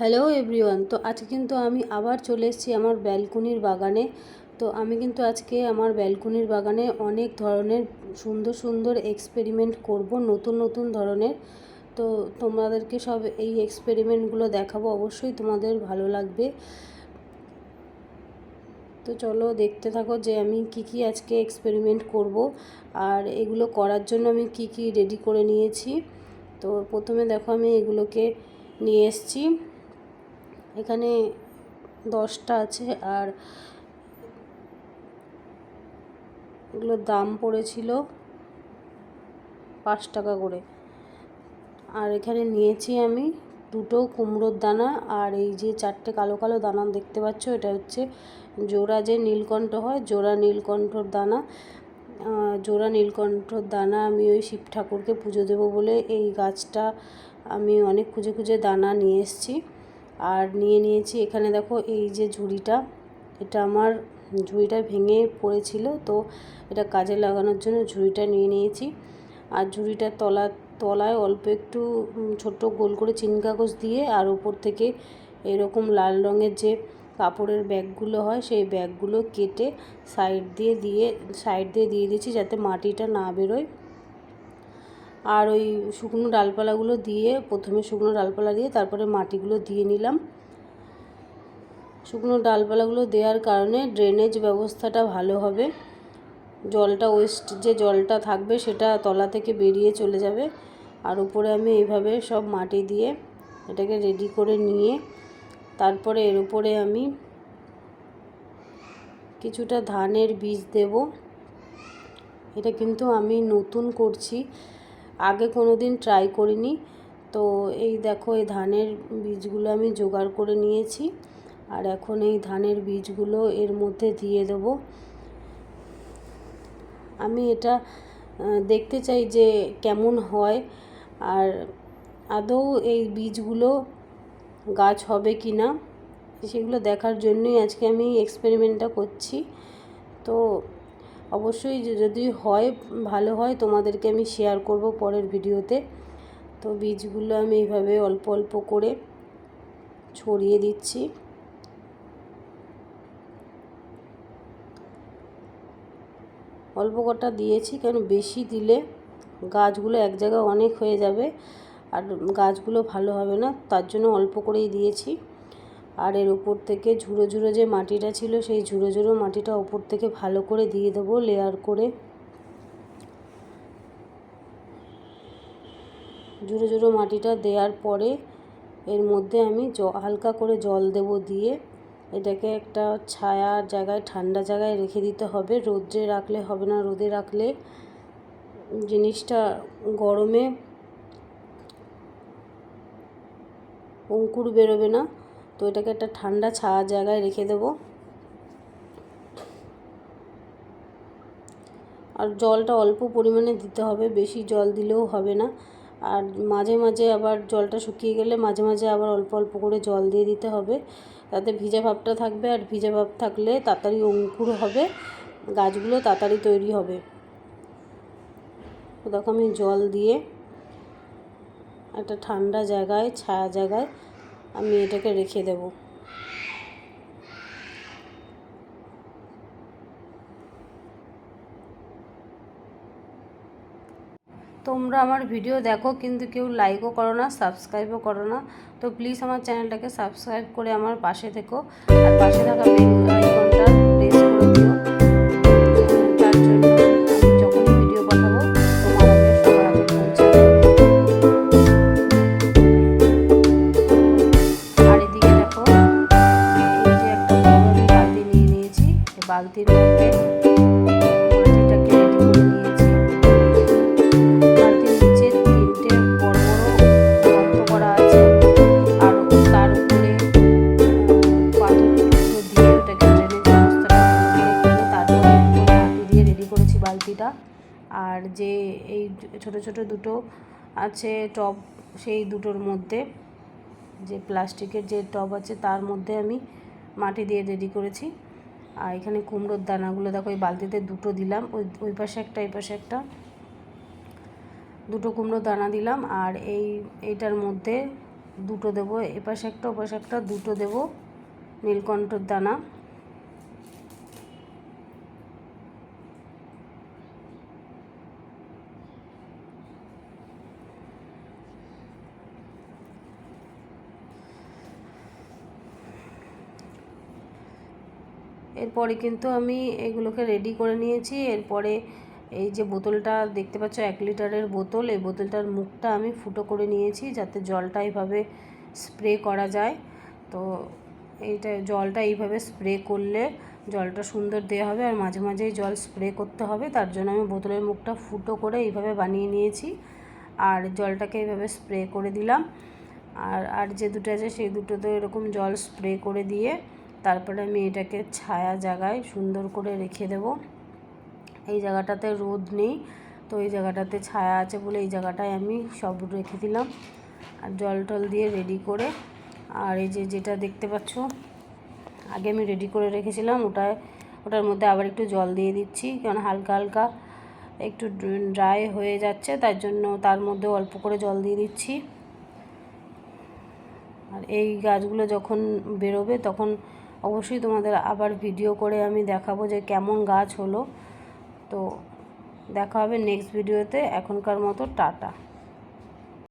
Hello everyone তো আজকে কিন্তু আমি আবার চলে এসেছি আমার ব্যালকনির বাগানে। তো আমি কিন্তু আজকে আমার ব্যালকনির বাগানে অনেক ধরনের সুন্দর সুন্দর এক্সপেরিমেন্ট করব, নতুন নতুন ধরনের। তো তোমাদেরকে সব এই এক্সপেরিমেন্টগুলো দেখাবো, অবশ্যই তোমাদের ভালো লাগবে। তো চলো দেখতে থাকো যে আমি কি কি আজকে এক্সপেরিমেন্ট করব, আর এগুলো করার জন্য আমি কি কি রেডি করে নিয়েছি। তো প্রথমে দেখো আমি এগুলোকে নিয়ে এসেছি। এখানে দশটা আছে আর এগুলোর দাম পড়েছিল পাঁচ টাকা করে। আর এখানে নিয়েছি আমি দুটো কুমড়োর দানা আর এই যে চারটে কালো কালো দানা দেখতে পাচ্ছ, এটা হচ্ছে জোড়া যে নীলকণ্ঠ হয়, জোড়া নীলকণ্ঠর দানা। জোড়া নীলকণ্ঠর দানা আমি ওই শিব ঠাকুরকে পুজো দেবো বলে এই গাছটা আমি অনেক খুঁজে খুঁজে দানা নিয়ে এসেছি। আর নিয়ে নিয়েছি এখানে দেখো এই যে ঝুড়িটা। এটা আমার ঝুড়িটা ভেঙে পড়েছিল, তো এটা কাজে লাগানোর জন্য ঝুড়িটা নিয়ে নিয়েছি। আর ঝুড়িটার তলা, তলায় অল্প একটু ছোট্ট গোল করে চিন কাগজ দিয়ে আর ওপর থেকে এরকম লাল রঙের যে কাপড়ের ব্যাগগুলো হয়, সেই ব্যাগগুলো কেটে সাইড দিয়ে দিয়ে, সাইড দিয়ে দিয়ে দিয়েছি যাতে মাটিটা না বেরোয়। আর ওই শুকনো ডালপালাগুলো দিয়ে, প্রথমে শুকনো ডালপালা দিয়ে, তারপরে মাটিগুলো দিয়ে নিলাম। শুকনো ডালপালাগুলো দেওয়ার কারণে ড্রেনেজ ব্যবস্থাটা ভালো হবে। জলটা ওয়েস্ট যে জলটা থাকবে সেটা তলা থেকে বেরিয়ে চলে যাবে। আর উপরে আমি এইভাবে সব মাটি দিয়ে এটাকে রেডি করে নিয়ে, তারপরে এর উপরে আমি কিছুটা ধানের বীজ দেব। এটা কিন্তু আমি নতুন করছি। আগে কোনো দিন ট্রাই করিনি। তো এই দেখো, এই ধানের বীজগুলো আমি জোগাড় করে নিয়েছি। আর এখন এই ধানের বীজগুলো এর মধ্যে দিয়ে দেব। আমি এটা দেখতে চাই যে কেমন হয়। আর আদৌ এই বীজগুলো গাছ হবে কি না, সেগুলো দেখার জন্যই আজকে আমি এক্সপেরিমেন্টটা করছি। তো অবশ্যই যদি হয়, ভালো হয়, তোমাদেরকে আমি শেয়ার করব পরের ভিডিওতে। তো বীজগুলো আমি এইভাবে অল্প অল্প করে ছড়িয়ে দিচ্ছি। অল্প কটা দিয়েছি, কেন বেশি দিলে গাছগুলো এক জায়গায় অনেক হয়ে যাবে, আর গাছগুলো ভালো হবে না, তার জন্য অল্প করেই দিয়েছি। আর এর উপর থেকে ঝুড়ো ঝুড়ো যে মাটিটা ছিল, সেই ঝুড়ো ঝুড়ো মাটিটা ওপর থেকে ভালো করে দিয়ে দেবো লেয়ার করে। ঝুড়ো ঝুড়ো মাটিটা দেওয়ার পরে এর মধ্যে আমি জ, হালকা করে জল দেব দিয়ে। এটাকে একটা ছায়ার জায়গায়, ঠান্ডা জায়গায় রেখে দিতে হবে। রোদ্রে রাখলে হবে না, রোদে রাখলে জিনিসটা গরমে অঙ্কুর বেরোবে না। তো এটাকে একটা ঠান্ডা ছায়া জায়গায় রেখে দেব। আর জলটা অল্প পরিমাণে দিতে হবে, বেশি জল দিলেও হবে না। আর মাঝে মাঝে আবার জলটা শুকিয়ে গেলে মাঝে মাঝে আবার অল্প অল্প করে জল দিয়ে দিতে হবে। তাতে ভিজা ভাবটা থাকবে আর ভিজা ভাব থাকলে তাড়াতাড়ি অঙ্কুর হবে, গাছগুলো তাড়াতাড়ি তৈরি হবে। দেখো আমি জল দিয়ে একটা ঠান্ডা জায়গায়, ছায়া জায়গায় আমি এটাকে রেখে দেব। তোমরা আমার ভিডিও দেখো, কিন্তু কেউ লাইকও করো না সাবস্ক্রাইবও করো না। তো প্লিজ আমার চ্যানেলটাকে সাবস্ক্রাইব করে আমার পাশে থেকো। আর পাশে থাকা বেল আইকনটা বালতির নিচে তিনটে বড় করা আছে আর তার উপরে দিয়ে রেডি করেছি বালতিটা। আর যে এই ছোট ছোট দুটো আছে টব, সেই দুটোর মধ্যে যে প্লাস্টিকের যে টব আছে তার মধ্যে আমি মাটি দিয়ে রেডি করেছি। আর এখানে কুমড়োর দানাগুলো, দেখো ওই বালতিতে দুটো দিলাম, ওই ওই পাশে একটা, এই পাশে একটা। দুটো কুমড়ো দানা দিলাম আর এই, এইটার মধ্যে দুটো দেবো, এপাশে একটা, ওপাশে একটা, দুটো দেবো নীলকণ্ঠর দানা। এরপরে কিন্তু আমি এগুলোকে রেডি করে নিয়েছি। এরপরে এই যে বোতলটা দেখতে পাচ্ছ, এক লিটারের বোতল, এই বোতলটার মুখটা আমি ফুটো করে নিয়েছি যাতে জলটা এইভাবে স্প্রে করা যায়। তো এইটা জলটা এইভাবে স্প্রে করলে জলটা সুন্দর দেওয়া হবে আর মাঝে মাঝেই জল স্প্রে করতে হবে। তার জন্য আমি বোতলের মুখটা ফুটো করে এইভাবে বানিয়ে নিয়েছি আর জলটাকে এইভাবে স্প্রে করে দিলাম। আর আর যে দুটো আছে সেই দুটোতে এরকম জল স্প্রে করে দিয়ে তারপরে আমি এটাকে ছায়া জায়গায় সুন্দর করে রেখে দেব। এই জায়গাটাতে রোদ নেই, তো এই জায়গাটাতে ছায়া আছে বলে এই জায়গাটায় আমি সব রেখে দিলাম। আর জল টল দিয়ে রেডি করে, আর এই যে যেটা দেখতে পাচ্ছ, আগে আমি রেডি করে রেখেছিলাম, ওটায়, ওটার মধ্যে আবার একটু জল দিয়ে দিচ্ছি, কারণ হালকা হালকা একটু ড্রাই হয়ে যাচ্ছে, তার জন্য তার মধ্যে অল্প করে জল দিয়ে দিচ্ছি। আর এই গাছগুলো যখন বেরোবে তখন অবশ্যই তোমাদের আবার ভিডিও করে আমি দেখাবো যে কেমন গাছ হলো। তো দেখা হবে নেক্সট ভিডিওতে এখনকার মতো টাটা।